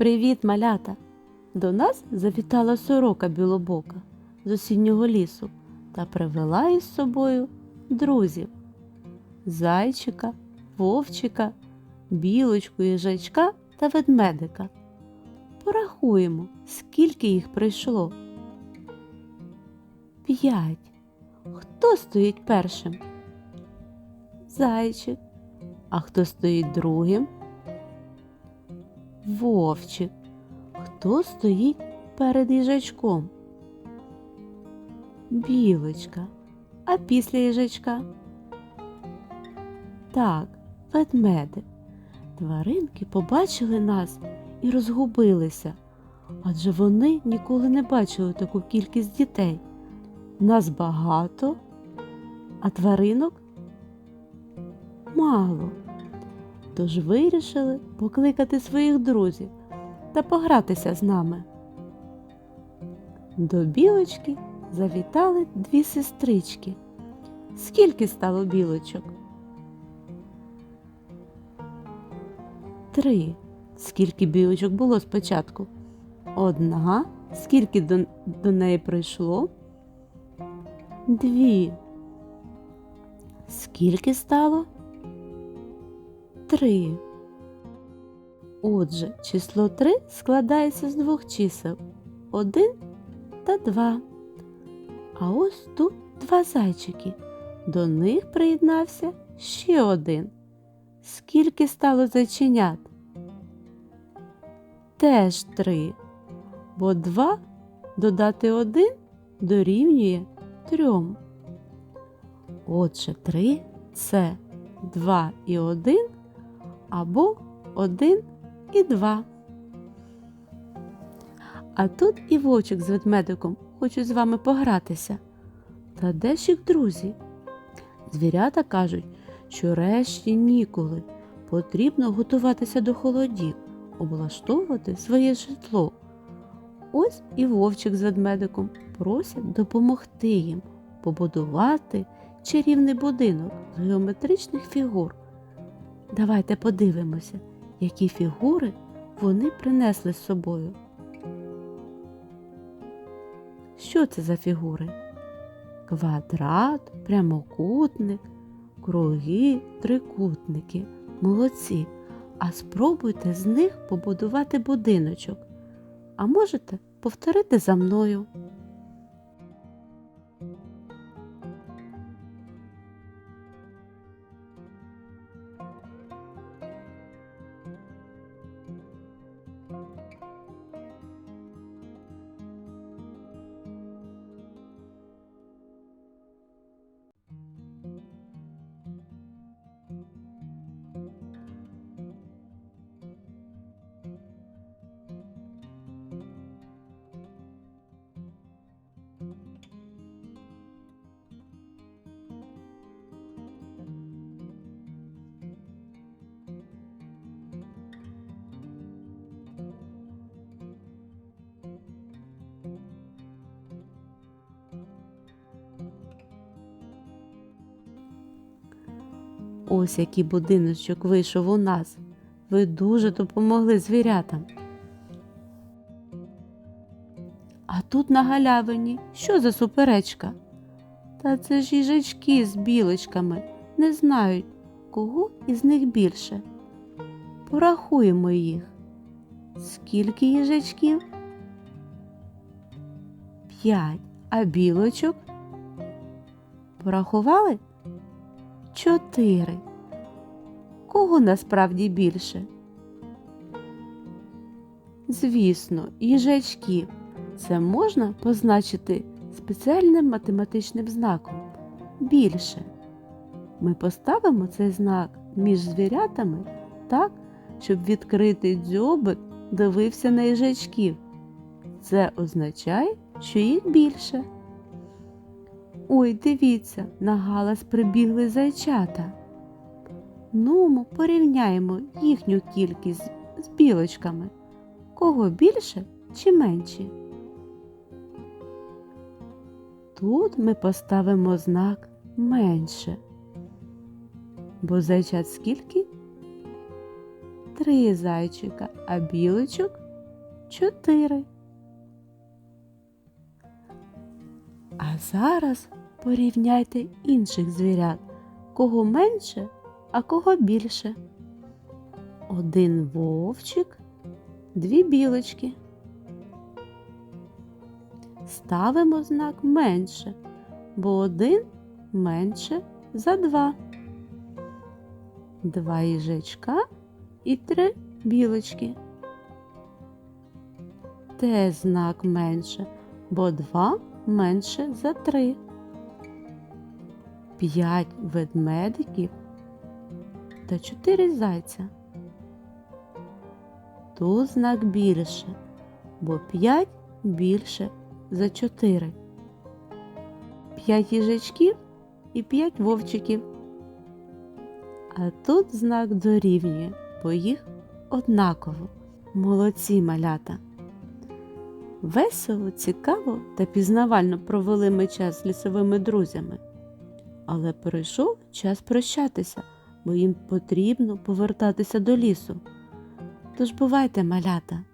Привіт, малята! До нас завітала сорока білобока з осіннього лісу та привела із собою друзів зайчика, вовчика, білочку, їжачка та ведмедика. Порахуємо, скільки їх прийшло. П'ять. Хто стоїть першим? Зайчик. А хто стоїть другим? Вовчик. Хто стоїть перед їжачком? Білочка. А після їжачка? Так, ведмедик. Тваринки побачили нас і розгубилися, адже вони ніколи не бачили таку кількість дітей. Нас багато, а тваринок мало. Тож вирішили покликати своїх друзів та погратися з нами. До білочки завітали дві сестрички. Скільки стало білочок? Три. Скільки білочок було спочатку? Одна. Скільки до, до неї прийшло? Дві. Скільки стало? Три. Отже, число 3 складається з двох чисел 1 та 2. А ось тут два зайчики. До них приєднався ще один. Скільки стало зайченят? Теж три. Бо 2 додати 1 дорівнює 3. Отже, 3 це 2 і 1 або 1 і 2. А тут і вовчик з ведмедиком хочуть з вами погратися. Та де ж їх друзі? Звірята кажуть, що решті ніколи потрібно готуватися до холодів, облаштовувати своє житло. Ось і вовчик з ведмедиком просять допомогти їм побудувати чарівний будинок з геометричних фігур. Давайте подивимося, які фігури вони принесли з собою. Що це за фігури? Квадрат, прямокутник, круги, трикутники. Молодці. А спробуйте з них побудувати будиночок. А можете повторити за мною. Ось який будиночок вийшов у нас. Ви дуже допомогли звірятам. А тут на галявині що за суперечка? Та це ж їжачки з білочками не знають, кого із них більше. Порахуємо їх. Скільки їжачків? П'ять. А білочок? Порахували? Чотири. Кого насправді більше? Звісно, їжачків. Це можна позначити спеціальним математичним знаком. Більше. Ми поставимо цей знак між звірятами так, щоб відкритий дзьобик дивився на їжачків. Це означає, що їх більше. Ой, дивіться, на галас прибігли зайчата. Ну, ми порівняємо їхню кількість з білочками. Кого більше чи менше? Тут ми поставимо знак менше. Бо зайчат скільки? Три зайчика, а білочок чотири. А зараз порівняйте інших звірят, кого менше, а кого більше. Один вовчик, дві білочки. Ставимо знак менше, бо один менше за два. Два їжачка і три білочки. Теж знак менше, бо два менше за три. П'ять ведмедиків та чотири зайця. Тут знак більше, бо п'ять більше за чотири. П'ять їжачків і п'ять вовчиків. А тут знак дорівнює, бо їх однаково. Молодці малята. Весело, цікаво та пізнавально провели ми час з лісовими друзями. Але прийшов час прощатися, бо їм потрібно повертатися до лісу. Тож бувайте, малята!